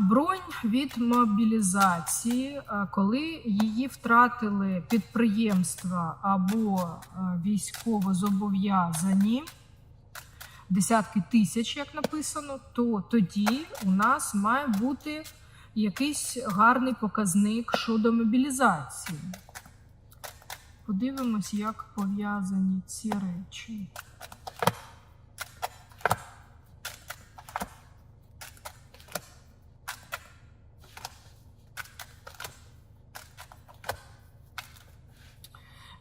Бронь від мобілізації, коли її втратили підприємства або а, військово-зобов'язані, десятки тисяч, як написано, то тоді у нас має бути якийсь гарний показник щодо мобілізації. Подивимось, як пов'язані ці речі.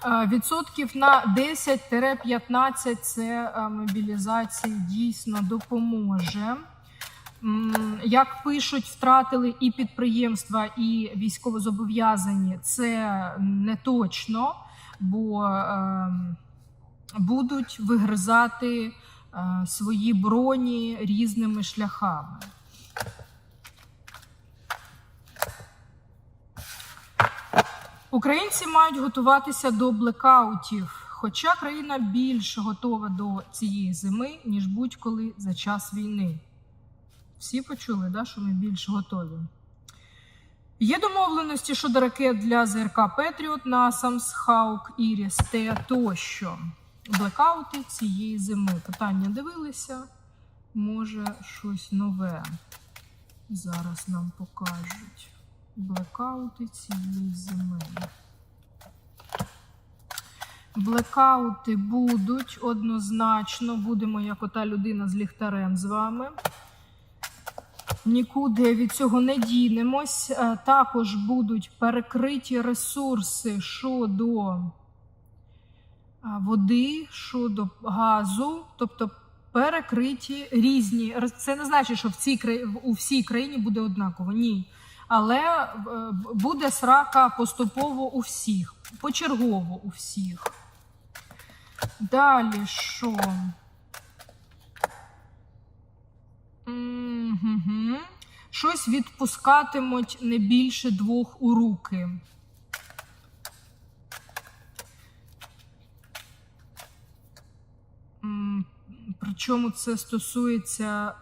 Відсотків на 10-15 це е, мобілізації дійсно допоможе. Як пишуть, втратили і підприємства, і військовозобов'язані, це не точно, бо е, будуть вигризати е, свої броні різними шляхами. Українці мають готуватися до блекаутів, хоча країна більш готова до цієї зими, ніж будь-коли за час війни. Всі почули, да, що ми більш готові. Є домовленості щодо ракет для ЗРК Петріот, Насамс, Хаук, Іріс, Т тощо. Блекаути цієї зими. Питання дивилися. Може, щось нове зараз нам покажуть. Блекаути цієї зими. Блекаути будуть однозначно. Будемо як ота людина з ліхтарем з вами. Нікуди від цього не дінемось. Е, Також будуть перекриті ресурси щодо е, води, щодо газу, тобто перекриті різні. Це не значить, що в цій у всій країні буде однаково. Ні. Але е, буде срака поступово у всіх, почергово у всіх. Далі що? Мгм. Щось відпускатимуть не більше двох у руки. Причому це стосується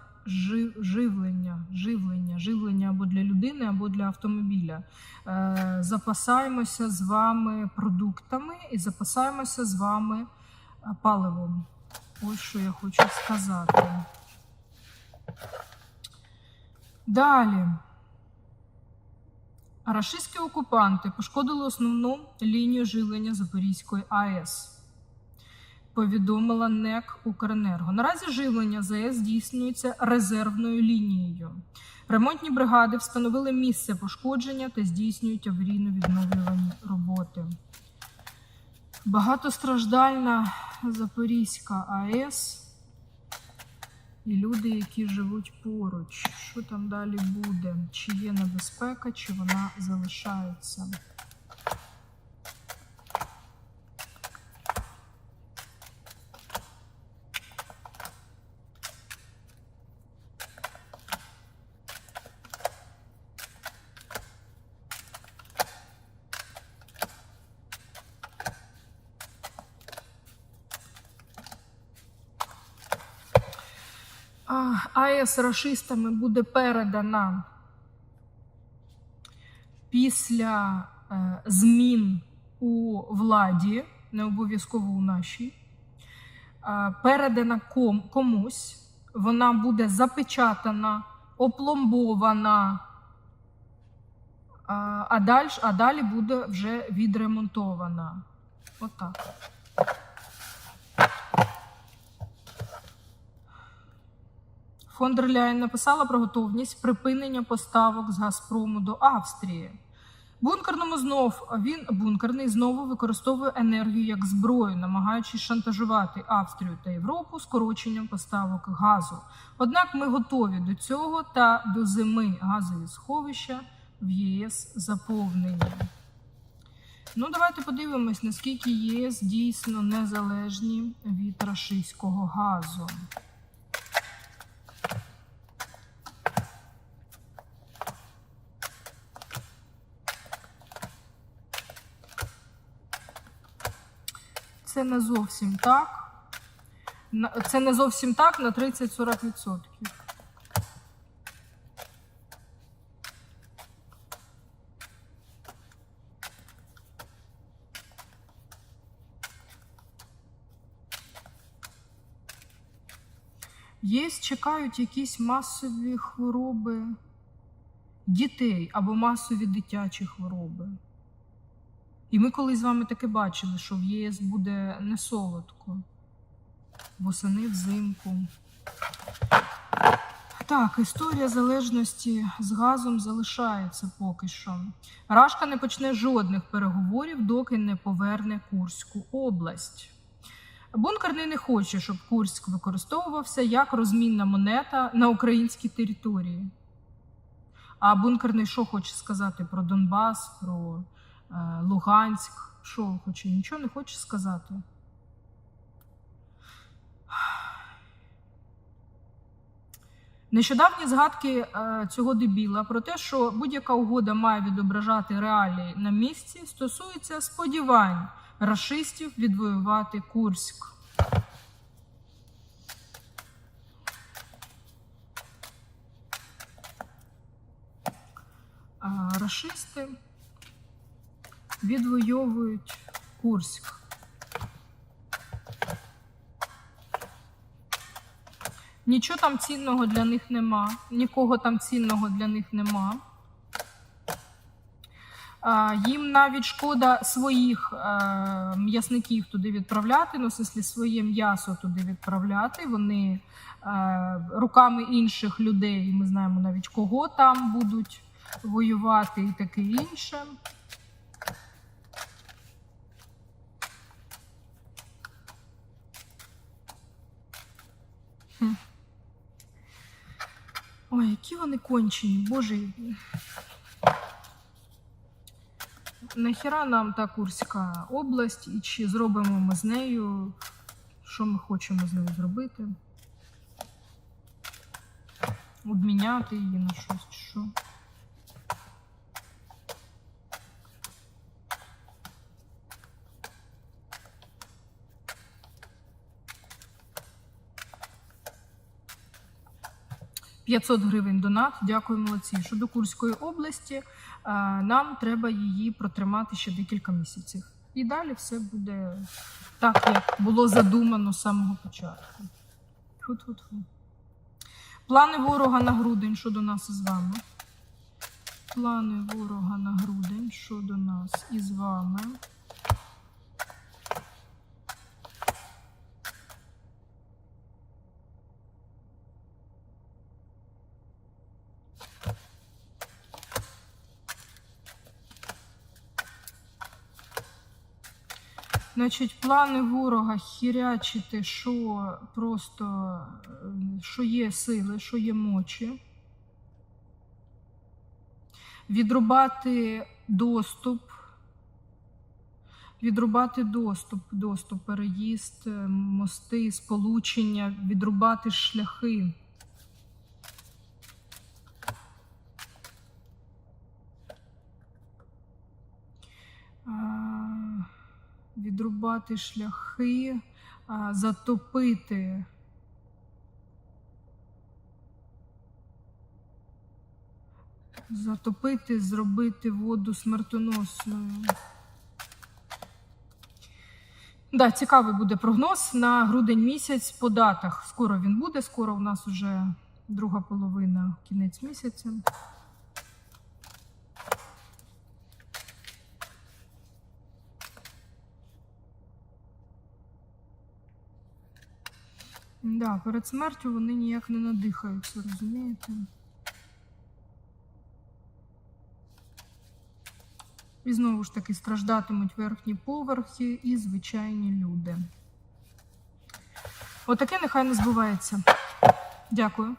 живлення, живлення, живлення або для людини, або для автомобіля. Е, Запасаємося з вами продуктами і запасаємося з вами е, паливом. Ось що я хочу сказати. Далі. Рашистські окупанти пошкодили основну лінію живлення Запорізької АЕС. Повідомила НЕК Укренерго. Наразі живлення ЗАЕС здійснюється резервною лінією. Ремонтні бригади встановили місце пошкодження та здійснюють аварійно-відновлювальні роботи. Багатостраждальна Запорізька АЕС і люди, які живуть поруч. Що там далі буде? Чи є небезпека, чи вона залишається? АЕС рашистами буде передана після е, змін у владі, не обов'язково у нашій, е, передана ком, комусь, вона буде запечатана, опломбована, а, а, далі, а далі буде вже відремонтована. Отак. Фон дер написала про готовність припинення поставок з Газпрому до Австрії. Бункерному знов він бункерний знову використовує енергію як зброю, намагаючись шантажувати Австрію та Європу скороченням поставок газу. Однак ми готові до цього та до зими газові сховища в ЄС заповнені. Ну, давайте подивимось, наскільки ЄС дійсно незалежні від рашистського газу. це не зовсім так. Це не зовсім так на 30-40%. Є, чекають якісь масові хвороби дітей або масові дитячі хвороби. І ми колись з вами таки бачили, що в ЄС буде не солодко. Восени взимку. Так, історія залежності з газом залишається поки що. Рашка не почне жодних переговорів, доки не поверне Курську область. Бункерний не хоче, щоб Курськ використовувався як розмінна монета на українській території. А бункерний що хоче сказати про Донбас, про Луганськ? Що хоче? Нічого не хоче сказати. Нещодавні згадки е, цього дебіла про те, що будь-яка угода має відображати реалії на місці, стосуються сподівань рашистів відвоювати Курськ. Рашисти відвоюють Курськ. Нічого там цінного для них нема, нікого там цінного для них нема. Їм навіть шкода своїх е, м'ясників туди відправляти, ну, в смислі, своє м'ясо туди відправляти. Вони е, руками інших людей, ми знаємо навіть кого там будуть воювати і таке інше. Ой, які вони кончені, боже. Нахіра нам та Курська область, і чи зробимо ми з нею, що ми хочемо з нею зробити? Обміняти її на щось чи що? «500 гривень донат. Дякую, молодці. Щодо Курської області, е, нам треба її протримати ще декілька місяців. І далі все буде так, як було задумано з самого початку. Тьфу-тьфу-тьфу. Плани ворога на грудень щодо нас із вами. Плани ворога на грудень щодо нас із вами. Значить, плани ворога хірячити, що просто е, що є сили, що є мочі. Відрубати доступ. Відрубати доступ, доступ, переїзд, е, мости, сполучення, відрубати шляхи. Відрубати шляхи, затопити. Затопити, зробити воду смертоносною. Да, цікавий буде прогноз на грудень місяць по датах. Скоро він буде, скоро у нас вже друга половина, кінець місяця. Да, перед смертю вони ніяк не надихаються, розумієте? І знову ж таки страждатимуть верхні поверхи і звичайні люди. Отаке нехай не збувається. Дякую.